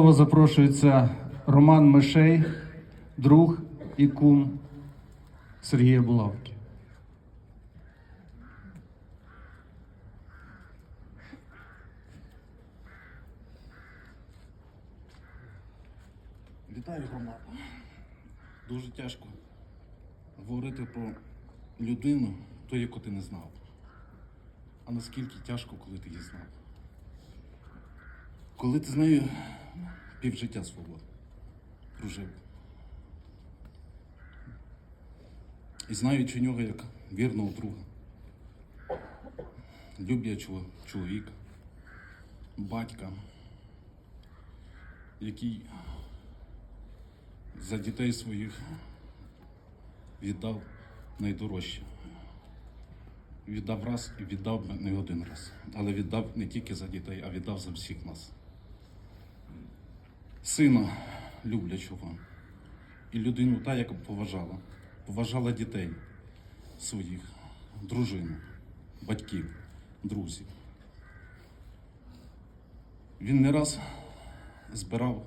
Запрошується Роман Мишей, друг і кум Сергія Булавки. Вітаю громаду. Дуже тяжко говорити про людину, ту, яку ти не знав. А наскільки тяжко, коли ти її знав. Коли ти з нею півжиття свого прожив. І знаючи нього як вірного друга, люблячого чоловіка, батька, який за дітей своїх віддав найдорожче. Віддав раз і віддав не один раз. Але віддав не тільки за дітей, а віддав за всіх нас. Сина люблячого і людину та, яка поважала, поважала дітей своїх, дружину, батьків, друзів. Він не раз збирав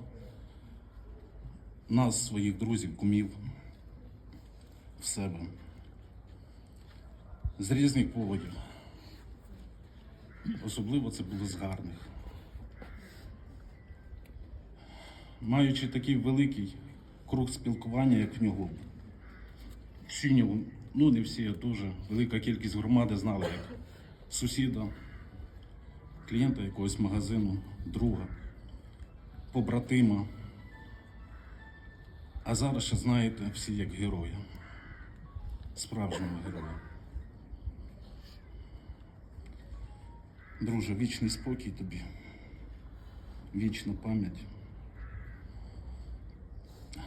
нас, своїх друзів, кумів в себе з різних поводів. Особливо це було з гарних. Маючи такий великий круг спілкування, як в нього, всі нього, ну не всі, а дуже велика кількість громади знали як сусіда, клієнта якогось магазину, друга, побратима. А зараз ще знаєте всі як героя, справжнього героя. Друже, вічний спокій тобі, вічна пам'ять.